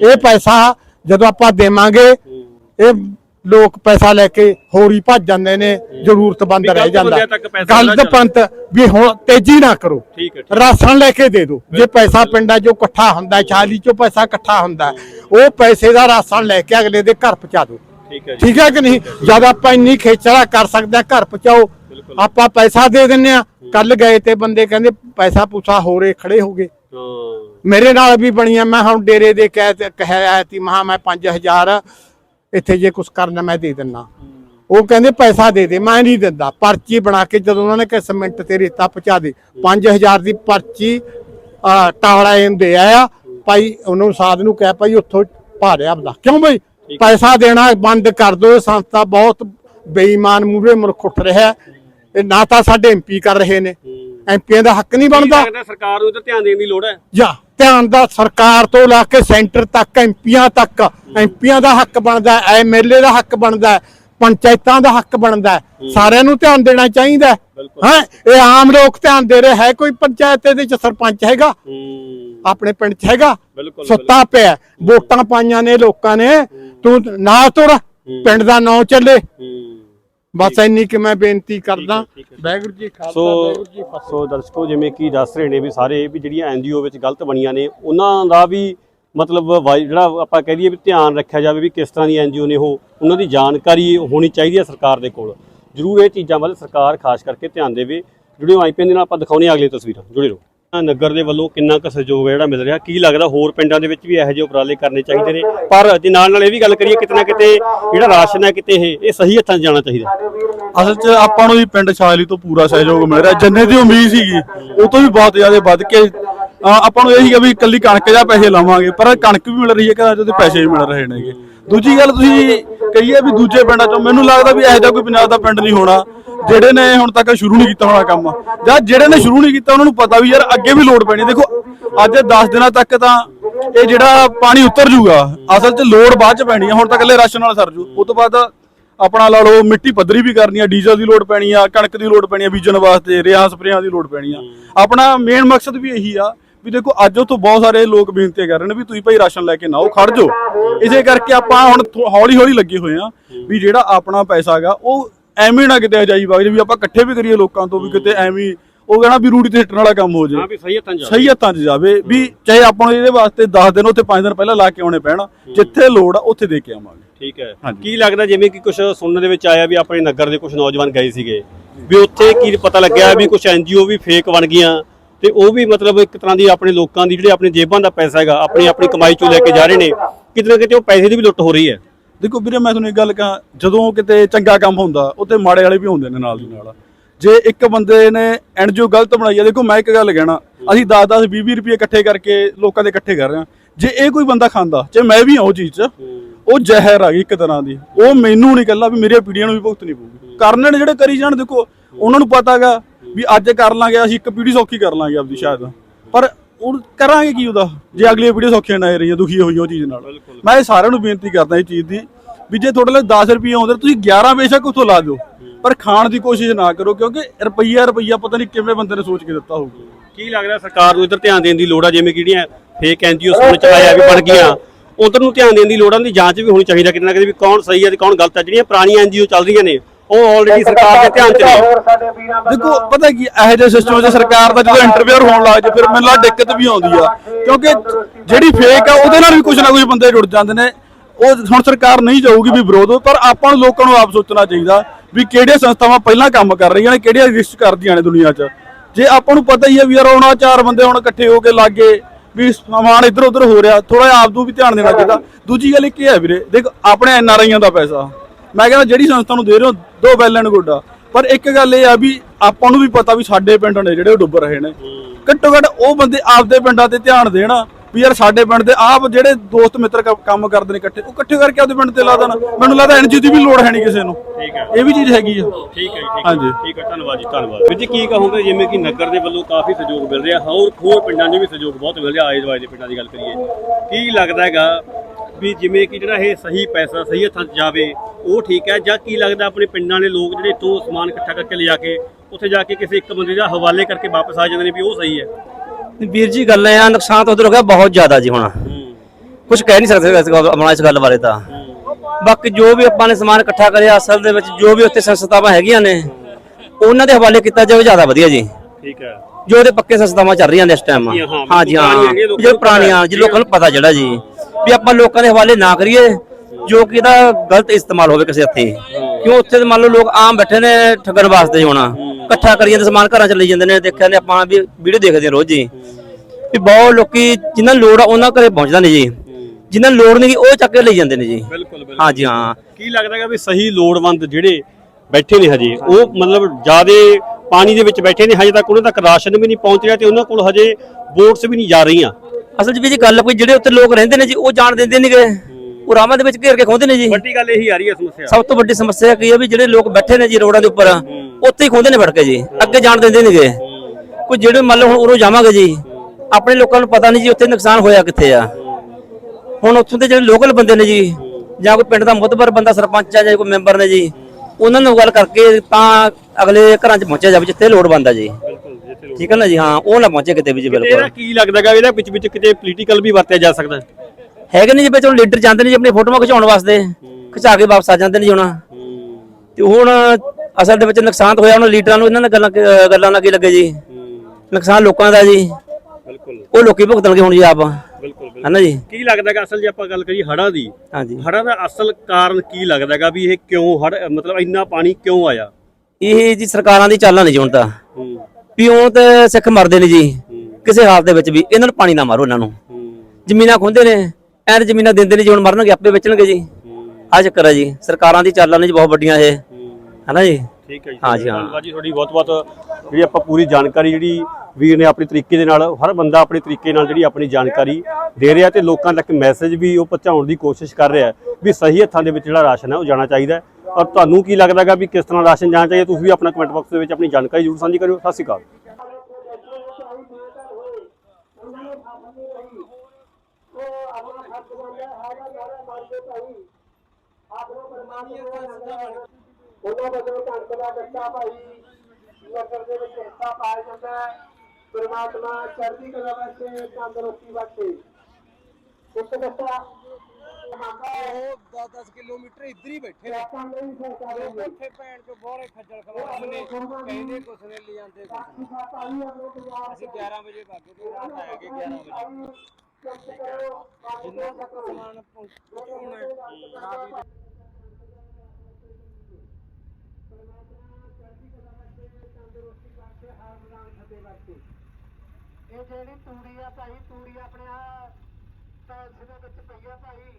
ਇਹ ਪੈਸਾ ਜਦੋਂ ਆਪਾਂ ਦੇਵਾਂਗੇ ਇਹ ਲੋਕ ਪੈਸਾ ਲੈ ਕੇ ਹੋਰੀ ਭੱਜ ਜਾਂਦੇ ਨੇ ਜ਼ਰੂਰਤਮੰਦ ਰਹਿ ਜਾਂਦਾ। ਗਲਤ। ਪੰਤ ਵੀ ਹੁਣ ਤੇਜ਼ੀ ਨਾ ਕਰੋ। ਹੈ, ਰਾਸ਼ਨ ਲੈ ਕੇ ਦੇ ਦਿਓ। ਜੇ ਪੈਸਾ ਪਿੰਡਾਂ 'ਚੋਂ ਇਕੱਠਾ ਹੁੰਦਾ ਛਾਲੀ 'ਚੋਂ ਪੈਸਾ ਇਕੱਠਾ ਹੁੰਦਾ ਉਹ ਪੈਸੇ ਦਾ ਰਾਸ਼ਨ ਲੈ ਕੇ ਅਗਲੇ ਦੇ ਘਰ ਪਹੁੰਚਾ ਦਿਓ। ਠੀਕ ਹੈ ਕਿ ਨਹੀਂ? ਜਦ ਆਪਾਂ ਇੰਨੀ ਖੇਚਲਾ ਕਰ ਸਕਦੇ ਆ ਘਰ ਪਹੁੰਚਾਓ ਆਪਾਂ ਪੈਸਾ ਦੇ ਦਿੰਨੇ ਆ ਕੱਲ ਗਏ ਤੇ ਬੰਦੇ ਕਹਿੰਦੇ ਪੈਸਾ ਪੂਸਾ ਹੋ ਰੇ ਖੜੇ ਹੋ ਗਏ। ਮੇਰੇ ਨਾਲ ਵੀ ਬਣੀਆਂ। ਮੈਂ ਹੁਣ ਡੇਰੇ ਦੇ ਕਹਿ ਕਹਿਆ ਤੀ ਮਹਾ ਮੈਂ 5000 ਇੱਥੇ ਜੇ ਕੁਝ ਕਰਨਾ ਮੈਂ ਦੇ ਦਿੰਨਾ। ਉਹ ਕਹਿੰਦੇ ਪੈਸਾ ਦੇ ਦੇ ਮੈਂ ਨਹੀਂ ਦਿੰਦਾ। ਪਰਚੀ ਬਣਾ ਕੇ ਜਦੋਂ ਉਹਨਾਂ ਨੇ ਕਿ ਸਿਮੈਂਟ ਤੇ ਰੇਤਾ ਪਹੁੰਚਾ ਦੇ। 5000 ਦੀ ਪਰਚੀ ਆ ਟਾਵੜਾ ਇਹਦੇ ਆਇਆ। ਭਾਈ ਉਹਨੂੰ ਸਾਧ ਨੂੰ ਕਹਿ ਭਾਈ ਉੱਥੋਂ ਭਾਰਿਆ ਆਪਦਾ। ਕਿਉਂ ਬਈ ਪੈਸਾ ਦੇਣਾ ਬੰਦ ਕਰ ਦਿਓ ਇਹ ਸੰਸਥਾ ਬਹੁਤ ਬੇਈਮਾਨ ਮੂਰੇ ਮੁਲਕ ਉੱਠ ਰਿਹਾ। ਇਹ ਨਾ ਤਾਂ ਸਾਡੇ ਐਮਪੀ ਕਰ ਰਹੇ ਨੇ। ਐਮਪੀਆਂ ਦਾ ਹੱਕ ਨਹੀਂ ਬਣਦਾ। ਲੱਗਦਾ ਸਰਕਾਰ ਨੂੰ ਇਹ ਧਿਆਨ ਦੇਣ ਦੀ ਲੋੜ ਹੈ? ਜਾਂ ਧਿਆਨ ਦਾ ਸਰਕਾਰ ਤੋਂ ਲਾ ਕੇ ਸੈਂਟਰ ਤੱਕ ਐਮਪੀਆਂ ਤੱਕ ਐਮਪੀਆਂ ਦਾ ਹੱਕ ਬਣਦਾ ਐਮਐਲਏ ਦਾ ਹੱਕ ਬਣਦਾ ਪੰਚਾਇਤਾਂ ਦਾ ਹੱਕ ਬਣਦਾ ਸਾਰਿਆਂ ਨੂੰ ਧਿਆਨ ਦੇਣਾ ਚਾਹੀਦਾ ਹੈ? ਇਹ ਆਮ ਲੋਕ ਧਿਆਨ ਦੇ ਰਹੇ ਹੈ ਕੋਈ ਪੰਚਾਇਤ ਇਹਦੇ ਚ ਸਰਪੰਚ ਹੈਗਾ? ਆਪਣੇ ਪਿੰਡ ਚ ਹੈਗਾ? ਸੁੱਤਾ ਪਿਆ ਵੋਟਾਂ ਪਾਈਆਂ ਨੇ ਲੋਕਾਂ ਨੇ। ਤੂੰ ਨਾ ਤੁਰ ਪਿੰਡ ਦਾ ਨਾਂ ਚੱਲੇ। ਬਸ ਇੰਨੀ ਕਿ ਮੈਂ ਬੇਨਤੀ ਕਰਦਾ। ਵਾਹਿਗੁਰੂ ਜੀ ਖਾਲਸਾ ਵਾਹਿਗੁਰੂ ਜੀ ਫਤਿਹ। ਸੋ ਦਰਸ਼ਕੋ ਜਿਵੇਂ ਕਿ ਦੱਸ ਰਹੇ ਨੇ ਵੀ ਸਾਰੇ ਵੀ ਜਿਹੜੀਆਂ ਐਨਜੀਓ ਵਿੱਚ ਗਲਤ ਬਣੀਆਂ ਨੇ ਉਹਨਾਂ ਦਾ ਵੀ ਮਤਲਬ ਜਿਹੜਾ ਆਪਾਂ ਕਹਿ ਦਈਏ ਵੀ ਧਿਆਨ ਰੱਖਿਆ ਜਾਵੇ ਵੀ ਕਿਸ ਤਰ੍ਹਾਂ ਦੀ ਐਨਜੀਓ ਨੇ ਉਹ ਉਹਨਾਂ ਦੀ ਜਾਣਕਾਰੀ ਹੋਣੀ ਚਾਹੀਦੀ ਹੈ ਸਰਕਾਰ ਦੇ ਕੋਲ। ਜ਼ਰੂਰ ਇਹ ਚੀਜ਼ਾਂ ਵੱਲ ਸਰਕਾਰ ਖਾਸ ਕਰਕੇ ਧਿਆਨ ਦੇਵੇ। ਜੁੜਿਓ ਆਈਪੀਐਨ ਦੇ ਨਾਲ ਆਪਾਂ ਦਿਖਾਉਣੇ ਅਗਲੀ ਤਸਵੀਰਾਂ ਜੁੜੇ ਰਹੋ। ਨਗਰ ਦੇ ਵੱਲੋਂ ਕਿੰਨਾ ਕੁ ਸਹਿਯੋਗ ਹੈ ਜਿਹੜਾ ਮਿਲ ਰਿਹਾ? ਕੀ ਲੱਗਦਾ ਹੋਰ ਪਿੰਡਾਂ ਦੇ ਵਿੱਚ ਵੀ ਇਹੋ ਜਿਹੇ ਉਪਰਾਲੇ ਕਰਨੇ ਚਾਹੀਦੇ ਨੇ? ਪਰ ਜੇ ਨਾਲ ਨਾਲ ਇਹ ਵੀ ਗੱਲ ਕਰੀਏ, ਕਿਤੇ ਨਾ ਕਿਤੇ ਜਿਹੜਾ ਰਾਸ਼ਨ ਹੈ, ਕਿਤੇ ਇਹ ਇਹ ਸਹੀ ਹੱਥਾਂ 'ਚ ਜਾਣਾ ਚਾਹੀਦਾ। ਅਸਲ 'ਚ ਆਪਾਂ ਨੂੰ ਵੀ ਪਿੰਡ ਛਾਜਲੀ ਤੋਂ ਪੂਰਾ ਸਹਿਯੋਗ ਮਿਲ ਰਿਹਾ। ਜਿੰਨੇ ਦੀ ਉਮੀਦ ਸੀਗੀ, ਉਹ ਤੋਂ ਵੀ ਬਹੁਤ ਜ਼ਿਆਦਾ ਵੱਧ ਕੇ ਆਪਾਂ ਨੂੰ ਇਹ ਸੀਗਾ ਵੀ ਇਕੱਲੀ ਕਣਕ ਜਾਂ ਪੈਸੇ ਲਾਵਾਂਗੇ, ਪਰ ਕਣਕ ਵੀ ਮਿਲ ਰਹੀ ਹੈ ਕਿ ਉਹਦੇ ਪੈਸੇ ਵੀ ਮਿਲ ਰਹੇ ਨੇਗੇ। ਦੂਜੀ ਗੱਲ ਤੁਸੀਂ ਕਹੀਏ ਵੀ ਦੂਜੇ ਪਿੰਡਾਂ ਚੋਂ, ਮੈਨੂੰ ਲੱਗਦਾ ਵੀ ਇਹੋ ਜਿਹਾ ਕੋਈ ਪੰਜਾਬ ਦਾ ਪਿੰਡ ਨਹੀਂ ਹੋਣਾ, ਜਿਹੜੇ ਨੇ ਹੁਣ ਤੱਕ ਸ਼ੁਰੂ ਨਹੀਂ ਕੀਤਾ ਹੋਣਾ ਕੰਮ। ਜਾਂ ਜਿਹੜੇ ਨੇ ਸ਼ੁਰੂ ਨਹੀਂ ਕੀਤਾ, ਉਹਨਾਂ ਨੂੰ ਪਤਾ ਵੀ ਯਾਰ ਅੱਗੇ ਵੀ ਲੋੜ ਪੈਣੀ ਦੇਖੋ, ਅੱਜ 10 ਦਿਨਾਂ ਤੱਕ ਤਾਂ ਇਹ ਜਿਹੜਾ ਪਾਣੀ ਉਤਰ ਜੂਗਾ, ਅਸਲ 'ਚ ਲੋੜ ਬਾਅਦ 'ਚ ਪੈਣੀ ਹੈ। ਹੁਣ ਤਾਂ ਇਕੱਲੇ ਰਾਸ਼ਨ ਨਾਲ ਸਰ ਜੂ। ਉਸ ਤੋਂ ਬਾਅਦ ਆਪਣਾ ਲਾ ਲਓ, ਮਿੱਟੀ ਪੱਧਰੀ ਵੀ ਕਰਨੀ ਆ ਡੀਜ਼ਲ ਦੀ ਲੋੜ ਪੈਣੀ ਆ, ਕਣਕ ਦੀ ਲੋੜ ਪੈਣੀ ਆ, ਬੀਜਣ ਵਾਸਤੇ ਰੇਹਾਂ ਸਪਰੇਆਂ ਦੀ ਲੋੜ ਪੈਣੀ ਆ। ਆਪਣਾ ਮੇਨ ਮਕਸਦ ਵੀ ਇਹੀ ਆ ਵੀ ਦੇਖੋ ਅੱਜ ਤੋਂ ਬਹੁਤ ਸਾਰੇ ਲੋਕ ਬੇਨਤੀ ਕਰ ਰਹੇ ਨੇ ਵੀ ਤੁਸੀਂ ਭਾਈ ਰਾਸ਼ਨ ਲੈ ਕੇ ਨਾ ਖੜ ਜਾਓ। ਇਸੇ ਕਰਕੇ ਆਪਾਂ ਹੁਣ ਹੌਲੀ ਹੌਲੀ ਲੱਗੇ ਹੋਏ ਆ ਵੀ ਜਿਹੜਾ ਆਪਣਾ ਪੈਸਾ ਹੈਗਾ ਉਹ ਐਵੇਂ ਨਾ ਕਿਤੇ ਅਜਾਈ ਵਗ ਵੀ ਆਪਾਂ ਇਕੱਠੇ ਵੀ ਕਰੀਏ ਲੋਕਾਂ ਤੋਂ ਵੀ ਕਿਤੇ ਐਵੇਂ ਉਹ ਕਹਿਣਾ ਵੀ ਰੂੜੀ ਤੇ ਹਿੱਟਣ ਵਾਲਾ ਕੰਮ ਹੋ ਜੇ ਹਾਂ ਵੀ ਸਹੀ ਹੱਥਾਂ 'ਚ ਜਾਵੇ। ਸਹੀ ਹੱਥਾਂ 'ਚ ਜਾਵੇ ਵੀ ਚਾਹੇ ਆਪਾਂ ਨੂੰ ਇਹਦੇ ਵਾਸਤੇ 10 ਦਿਨ ਉੱਥੇ 5 ਦਿਨ ਪਹਿਲਾਂ ਲਾ ਕੇ ਆਉਣੇ ਪੈਣ ਜਿੱਥੇ ਲੋੜ ਆ ਉੱਥੇ ਦੇ ਕੇ ਆਵਾਂਗੇ। ਠੀਕ ਹੈ। ਕੀ ਲੱਗਦਾ ਜਿਵੇਂ ਕਿ ਕੁਝ ਸੁਣਨ ਦੇ ਵਿੱਚ ਆਇਆ ਵੀ ਆਪਣੇ ਨਗਰ ਦੇ ਕੁਝ ਨੌਜਵਾਨ ਗਏ ਸੀਗੇ ਵੀ ਉੱਥੇ ਕੀ ਪਤਾ ਲੱਗਿਆ ਵੀ ਕੁਝ ਐਨਜੀਓ ਵੀ ਫੇਕ ਬਣ ਗਈਆਂ ਤੇ ਉਹ ਵੀ ਮਤਲਬ ਇੱਕ ਤਰ੍ਹਾਂ ਦੀ ਆਪਣੇ ਲੋਕਾਂ ਦੀ ਜਿਹੜੇ ਆਪਣੇ ਜੇਬਾਂ ਦਾ ਪੈਸਾ ਹੈਗਾ ਆਪਣੀ ਆਪਣੀ ਕਮਾਈ ਚੋਂ ਲੈ ਕੇ ਜਾ ਰਹੇ ਨੇ ਕਿਤੇ ਨਾ ਕਿਤੇ ਉਹ ਪੈਸੇ ਦੀ ਵੀ ਲੁੱਟ ਹੋ ਰਹੀ ਹੈ। ਦੇਖੋ ਵੀਰੇ ਮੈਂ ਤੁਹਾਨੂੰ ਇੱਕ ਗੱਲ ਕਹਾਂ ਜਦੋਂ ਕਿਤੇ ਚੰਗਾ ਕੰਮ ਹੁੰਦਾ ਉੱਤੇ ਮਾੜੇ ਵਾਲੇ ਵੀ ਹੁੰਦੇ ਨੇ ਨਾਲ ਦੀ ਨਾਲ। ਜੇ ਇੱਕ ਬੰਦੇ ਨੇ ਐਨਜੀਓ ਗਲਤ ਬਣਾਈ ਆ ਦੇਖੋ ਮੈਂ ਇੱਕ ਗੱਲ ਕਹਿਣਾ ਅਸੀਂ 10 10 20 20 ਰੁਪਏ ਇਕੱਠੇ ਕਰਕੇ ਲੋਕਾਂ ਦੇ ਇਕੱਠੇ ਕਰ ਰਹੇ ਹਾਂ। ਜੇ ਇਹ ਕੋਈ ਬੰਦਾ ਖਾਂਦਾ ਜੇ ਮੈਂ ਵੀ ਹਾਂ ਉਹ ਚੀਜ਼ 'ਚ ਉਹ ਜ਼ਹਿਰ ਆ ਗਈ ਇੱਕ ਤਰ੍ਹਾਂ ਦੀ। ਉਹ ਮੈਨੂੰ ਨਹੀਂ ਕੱਲਾ ਵੀ ਮੇਰੀਆਂ ਪੀੜ੍ਹੀਆਂ ਨੂੰ ਵੀ ਭੁਗਤਣੀ ਪਊਗੀ। ਕਰਨੇ ਨੇ ਜਿਹੜੇ ਕਰੀ ਜਾਣ ਦੇਖੋ ਉਹਨਾਂ ਨੂੰ ਪਤਾਗਾ ਵੀ ਅੱਜ ਕਰ ਲਾਂਗੇ ਅਸੀਂ ਇੱਕ ਪੀੜ੍ਹੀ ਸੌਖੀ ਕਰ ਲਾਂਗੇ ਆਪਦੀ ਸ਼ਾਇਦ। ਪਰ ਉਹ ਕਰਾਂਗੇ ਕੀ ਉਹਦਾ? ਜੇ ਅਗਲੀ ਪੀੜ੍ਹੀ ਸੌਖੀਆਂ ਨਾ ਰਹੀਆਂ ਦੁਖੀ ਹੋਈਆਂ ਉਹ ਚੀਜ਼ ਨਾਲ। ਮੈਂ ਇਹ ਸਾਰਿਆਂ ਨੂੰ ਬੇਨਤੀ ਕਰਦਾ ਇਹ ਚੀਜ਼ ਦੀ ਵੀ ਜੇ ਤੁਹਾਡੇ ਲਈ 10 ਰੁਪਏ ਆਉਂਦੇ ਤੁਸੀਂ 11 ਬੇਸ਼ੱਕ ਉੱਥੋਂ ਲਾ ਦਿਓ। ਪਰ ਖਾਣ ਦੀ ਕੋਸ਼ਿਸ਼ ਨਾ ਕਰੋ ਕਿਉਂਕਿ ਰੁਪਈਆ ਰੁਪਈਆ ਪਤਾ ਨਹੀਂ ਕਿਵੇਂ ਬੰਦੇ ਨੇ ਸੋਚ ਕੇ ਦਿੱਤਾ ਹੋਊਗਾ। ਕੀ ਲੱਗਦਾ ਸਰਕਾਰ ਨੂੰ ਇੱਧਰ ਧਿਆਨ ਦੇਣ ਦੀ ਲੋੜ ਆ? ਜਿਵੇਂ ਕਿ ਜਿਹੜੀਆਂ ਫੇਕ ਐਨਜੀਓ ਸੁਣ ਚਲਾਇਆ ਵੀ ਬਣ ਗਈਆਂ ਉਧਰ ਨੂੰ ਧਿਆਨ ਦੇਣ ਦੀ ਲੋੜ ਆ ਦੀ ਜਾਂਚ ਵੀ ਹੋਣੀ ਚਾਹੀਦੀ ਕਿਤੇ ਨਾ ਕਿਤੇ ਵੀ ਕੌਣ ਸਹੀ ਹੈ ਤੇ ਕੌਣ ਗਲਤ ਹੈ ਜਿਹੜੀਆਂ ਪੁਰਾਣੀਆਂ ਐਨਜੀਓ ਚੱਲ ਰਹੀਆਂ ਨੇ ਉਹ ਆਲਰੇਡੀ ਸਰਕਾਰ ਦੇ ਧਿਆਨ ਚ ਨੇ ਦੇਖੋ ਪਤਾ ਕੀ ਇਹੋ ਜਿਹੇ ਸਿਸਟਮ 'ਚ ਸਰਕਾਰ ਦਾ ਜਦੋਂ ਇੰਟਰਵਿਊਰ ਹੋਣ ਲੱਗ ਜੇ ਫਿਰ ਮੈਨੂੰ ਲੱਗਦਾ ਦਿੱਕਤ ਵੀ ਆਉਂਦੀ ਆ। ਕਿਉਂਕਿ ਜਿਹੜੀ ਫੇਕ ਆ ਉਹਦੇ ਨਾਲ ਵੀ ਕੁਝ ਨਾ ਕੁਝ ਬੰਦੇ ਜੁੜ ਜਾਂਦੇ ਨੇ। ਉਹ ਹੁਣ ਸਰਕਾਰ ਨਹੀਂ ਜਾਊਗੀ ਵੀ ਵਿਰੋਧ ਪਰ ਆਪਾਂ ਨੂੰ ਲੋਕਾਂ ਨੂੰ ਆਪ ਸੋਚਣਾ ਚਾਹੀਦਾ ਵੀ ਕਿਹੜੀਆਂ ਸੰਸਥਾਵਾਂ ਪਹਿਲਾਂ ਕੰਮ ਕਰ ਰਹੀਆਂ ਨੇ ਕਿਹੜੀਆਂ ਰਿਸਕ ਕਰਦੀਆਂ ਨੇ ਦੁਨੀਆ 'ਚ। ਜੇ ਆਪਾਂ ਨੂੰ ਪਤਾ ਹੀ ਆ ਵੀ ਯਾਰ ਹੁਣ ਆਹ ਚਾਰ ਬੰਦੇ ਹੁਣ ਇਕੱਠੇ ਹੋ ਕੇ ਲੱਗੇ ਵੀ ਸਮਾਨ ਇੱਧਰ ਉੱਧਰ ਹੋ ਰਿਹਾ ਥੋੜਾ ਜਿਹਾ ਆਪ ਨੂੰ ਵੀ ਧਿਆਨ ਦੇਣਾ ਚਾਹੀਦਾ। ਦੂਜੀ ਗੱਲ ਇੱਕ ਇਹ ਹੈ ਵੀਰੇ ਦੇਖ ਆਪਣੇ ਐਨ ਆਰ ਆਈਆਂ ਦਾ ਪੈਸਾ। ਮੈਂ ਕਹਿੰਦਾ ਜਿਹੜੀ ਸੰਸਥਾ ਨੂੰ ਦੇ ਰਹੇ ਹੋ ਦੋ ਵੈਲ ਐਂਡ ਗੁੱਡ। ਪਰ ਇੱਕ ਗੱਲ ਇਹ ਆ ਵੀ ਆਪਾਂ ਨੂੰ ਵੀ ਪਤਾ ਵੀ ਸਾਡੇ ਪਿੰਡ ਨੇ ਜਿਹੜੇ ਉਹ ਡੁੱਬ ਰਹੇ ਨੇ। ਘੱਟੋ ਘੱਟ ਉਹ ਬੰਦੇ ਆਪਦੇ ਪਿੰਡਾਂ ਤੇ ਧਿਆਨ ਦੇਣ ਵੀ ਯਾਰ ਸਾਡੇ ਪਿੰਡ ਦੇ ਆਪ ਜਿਹੜੇ ਦੋਸਤ ਮਿੱਤਰ ਕੰਮ ਕਰਦੇ ਨੇ ਇਕੱਠੇ ਉਹ ਇਕੱਠੇ ਕਰਕੇ ਆਪਦੇ ਪਿੰਡ ਤੇ ਲਾ ਦੇਣ। ਮੈਨੂੰ ਲੱਗਦਾ ਐਨਜੀ ਦੀ ਵੀ ਲੋੜ ਹੈ ਨਹੀਂ ਕਿਸੇ ਨੂੰ। ਠੀਕ ਹੈ। ਇਹ ਵੀ ਚੀਜ਼ ਹੈਗੀ ਆ। ਠੀਕ ਹੈ ਜੀ ਠੀਕ ਹਾਂਜੀ। ਠੀਕ ਹੈ ਧੰਨਵਾਦ ਜੀ ਧੰਨਵਾਦ। ਵੀਰ ਜੀ ਕੀ ਕਹੋਗੇ? ਜਿਵੇਂ ਕਿ ਨਗਰ ਦੇ ਵੱਲੋਂ ਕਾਫੀ ਸਹਿਯੋਗ ਮਿਲ ਰਿਹਾ। ਹੋਰ ਹੋਰ ਪਿੰਡਾਂ ਨੂੰ ਵੀ ਸਹਿਯੋਗ ਬਹੁਤ ਮਿਲ ਰਿਹਾ ਆਏ ਦੁਆਏ ਦੇ ਪਿੰਡਾਂ ਦੀ ਗੱਲ ਕਰੀਏ। ਕੀ ਲੱਗਦਾ ਹੈਗਾ ਵੀ ਜਿਵੇਂ ਕਿ ਜਿਹੜਾ ਇਹ ਸਹੀ ਪੈਸਾ ਸਹੀ ਹੱਥਾਂ 'ਚ ਜਾਵੇ ਉਹ ਠੀਕ ਹੈ। ਜਾਂ ਕੀ ਲੱਗਦਾ ਆਪਣੇ ਪਿੰਡਾਂ ਦੇ ਲੋਕ ਜਿਹੜੇ ਤੋਂ ਸਮਾਨ ਇਕੱਠਾ ਕਰਕੇ ਲਿਜਾ ਕੇ ਉੱਥੇ ਜਾ ਕੇ ਕਿਸੇ ਇੱਕ ਬੰਦੇ ਦਾ ਹਵਾਲੇ ਕਰਕੇ ਵਾਪਸ ਆ ਜਾਂਦੇ ਨੇ ਵੀ ਉਹ ਸਹੀ ਹੈ? ਵੀਰ ਜੀ ਗੱਲ ਆ ਨੁਕਸਾਨ ਤਾਂ ਉਧਰ ਹੋ ਗਿਆ ਬਹੁਤ ਜ਼ਿਆਦਾ ਜੀ ਹੁਣ। ਕੁਝ ਕਹਿ ਨਹੀਂ ਸਕਦੇ ਗੱਲ ਆਪਣਾ ਇਸ ਗੱਲ ਬਾਰੇ ਤਾਂ। ਬਾਕੀ ਜੋ ਵੀ ਆਪਾਂ ਨੇ ਸਮਾਨ ਇਕੱਠਾ ਕਰਿਆ ਅਸਲ ਦੇ ਵਿੱਚ ਜੋ ਵੀ ਉੱਥੇ ਸੰਸਥਾਵਾਂ ਹੈਗੀਆਂ ਨੇ ਉਹਨਾਂ ਦੇ ਹਵਾਲੇ ਕੀਤਾ ਜਾਵੇ ਜ਼ਿਆਦਾ ਵਧੀਆ ਜੀ। ਠੀਕ ਹੈ। ਜੋ ਉਹਦੇ ਪੱਕੇ ਸੰਸਥਾਵਾਂ ਚੱਲ ਰਹੀਆਂ ਨੇ ਇਸ ਟਾਈਮ ਹਾਂ, ਹਾਂ, ਹਾਂ ਜੀ ਹਾਂ। ਜੋ ਪੁਰਾਣੀਆਂ ਜੀ ਲੋਕਾਂ ਨੂੰ ਪਤਾ ਜਿਹੜਾ ਜੀ। ਵੀ ਆਪਾਂ ਲੋਕਾਂ ਦੇ ਹਵਾਲੇ ਨਾ ਕਰੀਏ ਜੋ ਕਿ ਇਹਦਾ ਗਲਤ ਇਸਤੇਮਾਲ ਹੋਵੇ ਕਿਸੇ ਹੱਥੇ। ਕਿਉਂ ਉੱਥੇ ਮੰਨ ਲਓ ਲੋਕ ਆਮ ਬੈਠੇ ਨੇ ਠੱਗਣ ਵਾਸਤੇ ਹੋਣਾ ਇਕੱਠਾ ਕਰੀ ਜਾਂਦੇ ਸਮਾਨ ਘਰਾਂ ਚ ਲਈ ਜਾਂਦੇ ਨੇ ਦੇਖਿਆ ਨੇ ਆਪਾਂ ਵੀ ਵੀਡੀਓ ਦੇਖਦੇ ਹਾਂ ਰੋਜ਼ ਵੀ ਬਹੁਤ ਲੋਕੀ ਜਿਨ੍ਹਾਂ ਲੋੜ ਆ ਉਹਨਾਂ ਘਰੇ ਪਹੁੰਚਦਾ ਨਹੀਂ ਜੀ। ਜਿਨ੍ਹਾਂ ਲੋੜ ਨਹੀਂ ਉਹ ਚੱਕ ਕੇ ਲਈ ਜਾਂਦੇ ਨੇ ਜੀ। ਬਿਲਕੁਲ ਬਿਲਕੁਲ। ਹਾਂ ਜੀ ਹਾਂ। ਕੀ ਲੱਗਦਾ ਹੈਗਾ ਵੀ ਸਹੀ ਲੋੜਵੰਦ ਜਿਹੜੇ ਬੈਠੇ ਨੇ ਹਜੇ ਉਹ ਮਤਲਬ ਜਿਆਦੇ ਪਾਣੀ ਦੇ ਵਿੱਚ ਬੈਠੇ ਨੇ ਹਜੇ ਤੱਕ ਉਹਨਾਂ ਤੱਕ ਰਾਸ਼ਨ ਵੀ ਨਹੀਂ ਪਹੁੰਚ ਰਿਹਾ ਤੇ ਉਹਨਾਂ ਕੋਲ ਹਜੇ ਵੋਟਸ ਵੀ ਨਹੀਂ ਜਾ ਰਹੀਆਂ। ਅਸਲ 'ਚ ਵੀ ਜੀ ਗੱਲ ਕੋਈ ਜਿਹੜੇ ਉੱਥੇ ਲੋਕ ਰਹਿੰਦੇ ਨੇ ਜੀ ਉਹ ਜਾਣ ਦਿੰਦੇ ਨਹੀਂਗੇ ਉਹ ਰਾਮਾਂ ਦੇ ਵਿੱਚ ਘੇਰ ਕੇ ਖੋਹਦੇ ਨੇ ਜੀ। ਵੱਡੀ ਗੱਲ ਇਹੀ ਆ ਰਹੀ ਹੈ ਸਮੱਸਿਆ। ਸਭ ਤੋਂ ਵੱਡੀ ਸਮੱਸਿਆ ਕੀ ਹੈ ਵੀ ਜਿਹੜੇ ਲੋਕ ਬੈਠੇ ਨੇ ਜੀ ਰੋਡਾਂ ਦੇ ਉੱਪਰ ਉੱਥੇ ਹੀ ਖੋਹਦੇ ਨੇ ਫੜ ਕੇ ਜੀ ਅੱਗੇ ਜਾਣ ਦਿੰਦੇ ਨਹੀਂਗੇ ਕੋਈ ਜਿਹੜੇ ਮੰਨ ਲਓ ਹੁਣ ਉਰੋਂ ਜਾਵਾਂਗੇ ਜੀ ਆਪਣੇ ਲੋਕਾਂ ਨੂੰ ਪਤਾ ਨਹੀਂ ਜੀ ਉੱਥੇ ਨੁਕਸਾਨ ਹੋਇਆ ਕਿੱਥੇ ਆ। ਹੁਣ ਉੱਥੋਂ ਦੇ ਜਿਹੜੇ ਲੋਕਲ ਬੰਦੇ ਨੇ ਜੀ ਜਾਂ ਕੋਈ ਪਿੰਡ ਦਾ ਮੁਤਬਰ ਬੰਦਾ ਸਰਪੰਚ ਆ ਜਾਂ ਕੋਈ ਮੈਂਬਰ ਨੇ ਜੀ ਉਹਨਾਂ ਨਾਲ ਗੱਲ ਕਰਕੇ ਤਾਂ ਅਗਲੇ ਘਰਾਂ 'ਚ ਪਹੁੰਚਿਆ ਜਾਵੇ ਜਿੱਥੇ ਲੋੜ ਬੰਦਾ ਜੀ। ਠੀਕ ਹੈ ਨਾ ਜੀ? ਹਾਂ ਉਹ ਨਾ ਪਹੁੰਚੇ ਕਿਤੇ ਵੀ ਜੀ ਇਹਦਾ ਬਿਲਕੁਲ। ਕੀ ਲੱਗਦਾ ਹੈਗਾ ਇਹਦਾ ਵਿੱਚ ਵਿੱਚ ਕਿਤੇ ਪੋਲੀਟੀਕਲ ਵੀ ਵਰਤਿਆ ਜਾ ਸਕਦਾ। ਹੈਗੇ ਨੇ ਜੀ ਵਿੱਚ ਹੁਣ ਲੀਡਰ ਜਾਂਦੇ ਨੇ ਜੀ ਆਪਣੀ ਫੋਟੋਆਂ ਖਿਚਾਉਣ ਵਾਸਤੇ। ਖਿਚਾ ਕੇ ਵਾਪਸ ਆ ਜਾਂਦੇ ਨੇ ਜੀ ਹੁਣ। ਤੇ ਹੁਣ ਅਸਲ ਦੇ ਵਿੱਚ ਨੁਕਸਾਨ ਤਾਂ ਹੋਇਆ ਉਹਨਾਂ ਲੀਡਰਾਂ ਨੂੰ ਇਹਨਾਂ ਨਾਲ ਗੱਲਾਂ ਨਾਲ ਕੀ ਲੱਗੇ ਜੀ? ਨੁਕਸਾਨ ਲੋਕਾਂ ਦਾ ਜੀ। ਬਿਲਕੁਲ। ਉਹ ਲੋਕੀ ਭੁਗਤਣਗੇ ਹੁਣ ਜੀ ਆਪ। ਬਿਲਕੁਲ ਹੈਨਾ ਜੀ? ਕੀ ਲੱਗਦਾ ਹੈਗਾ ਅਸਲ ਜੇ ਆਪਾਂ ਗੱਲ ਕਰੀਏ ਹੜ੍ਹਾਂ ਦੀ? ਹਾਂਜੀ ਹੜ੍ਹਾਂ ਦਾ ਅਸਲ ਕਾਰਨ ਕੀ ਲੱਗਦਾ ਹੈਗਾ ਵੀ ਇਹ ਕਿਉਂ ਹੜ ਮਤਲਬ ਇੰਨਾ ਪਾਣੀ ਕਿਉਂ ਆਇਆ? ਇਹ ਜੀ ਸਰਕਾਰਾਂ ਦੀ ਚਾਲਾਂ ਨਹੀਂ ਜੀ ਹੁਣ ਤਾਂ। ਹੁਣ ਤੇ ਸਿੱਖ ਮਰਦੇ ਨੇ ਜੀ। ਕਿਸੇ ਹਾਲਤ ਦੇ ਵਿੱਚ ਵੀ ਇਹਨਾਂ ਨੂੰ ਪਾਣੀ ਨਾ ਮਾਰੋ ਇਹਨਾਂ ਨੂੰ। ਜ਼ਮੀਨਾਂ ਖੁੰਦੇ ਨੇ ਐਨ ਜ਼ਮੀਨਾਂ ਦਿੰਦੇ ਨੇ ਜੀ ਹੁਣ ਮਰਨਗੇ ਆਪੇ ਵੇਚਣਗੇ ਜੀ। ਆ ਚੱਕਰ ਹੈ ਜੀ ਸਰਕਾਰਾਂ ਦੀ ਚਾਲਾਂ ਨੇ ਜੀ ਬਹੁਤ ਵੱਡੀਆਂ ਇਹ। ਹੈਨਾ ਜੀ? ਠੀਕ ਹੈ ਜੀ ਹਾਂ ਜੀ, ਹਾਂ। ਜੀ ਤੁਹਾਡੀ ਬਹੁਤ ਬਹੁਤ ਜਿਹੜੀ ਆਪਾਂ ਪੂਰੀ ਜਾਣਕਾਰੀ ਜਿਹੜੀ ਵੀਰ ਨੇ ਆਪਣੀ ਤਰੀਕੇ ਦੇ ਨਾਲ ਹਰ ਬੰਦਾ ਆਪਣੇ ਤਰੀਕੇ ਨਾਲ ਜਿਹੜੀ ਆਪਣੀ ਜਾਣਕਾਰੀ ਦੇ ਰਿਹਾ ਤੇ ਲੋਕਾਂ ਤੱਕ ਮੈਸੇਜ ਵੀ ਉਹ ਪਹੁੰਚਾਉਣ ਦੀ ਕੋਸ਼ਿਸ਼ ਕਰ ਰਿਹਾ ਵੀ ਸਹੀ ਹੱਥਾਂ ਦੇ ਵਿੱਚ ਜਿਹੜਾ ਰਾਸ਼ਨ ਹੈ ਉਹ ਜਾਣਾ ਚਾਹੀਦਾ ਹੈ। ਔਰ ਤੁਹਾਨੂੰ ਕੀ ਲੱਗਦਾ ਹੈਗਾ ਵੀ ਕਿਸ ਤਰ੍ਹਾਂ ਰਾਸ਼ਨ ਜਾਣਾ ਚਾਹੀਦਾ? ਤੁਸੀਂ ਵੀ ਆਪਣਾ ਕਮੈਂਟ ਬਾਕਸ ਦੇ ਵਿੱਚ ਆਪਣੀ ਜਾਣਕਾਰੀ ਜ਼ਰੂਰ ਸਾਂਝੀ ਕਰਿਓ। ਸਤਿ ਸ਼੍ਰੀ ਅਕਾਲ। ਉਹਨਾਂ ਵੱਲੋਂ ਕਣਕ ਦਾ ਗੱਟਾ ਭਾਈ ਨਗਰ ਦੇ ਵਿੱਚ ਹਿੱਸਾ ਪਾਇਆ ਜਾਂਦਾ ਹੈ ਪਰਮਾਤਮਾ ਚੜ੍ਹਦੀ ਕਲਾ ਵਾਸਤੇ, ਤੰਦਰੁਸਤੀ ਵਾਸਤੇ। ਇੱਕ ਗੱਟਾ ਉਹ 10-10 ਕਿਲੋਮੀਟਰ ਇੱਧਰ ਹੀ ਬੈਠੇ ਨੇ। ਉੱਥੇ ਭੈਣ ਚੋ ਬੋਰੇ ਖੱਜਲ ਖਵਾਰ ਨੇ ਕਹਿੰਦੇ ਕੁਛ ਨੇ ਲੈ ਜਾਂਦੇ ਅਸੀਂ 11 ਵਜੇ ਬਾਗੇ ਤੇ ਰਾਤ ਆਇਆ ਕਿ 11 ਵਜੇ। ਜਿੰਨਾ ਤੱਕ ਸਮਾਨ ਪਹੁੰਚਾਉਣਾ ਹੈ। ਇਹ ਜਿਹੜੀ ਤੂੜੀ ਆ ਭਾਈ ਤੂੜੀ ਆਪਣੇ ਆ ਪੈਸੇ ਦੇ ਵਿੱਚ ਪਈ ਆ ਭਾਈ।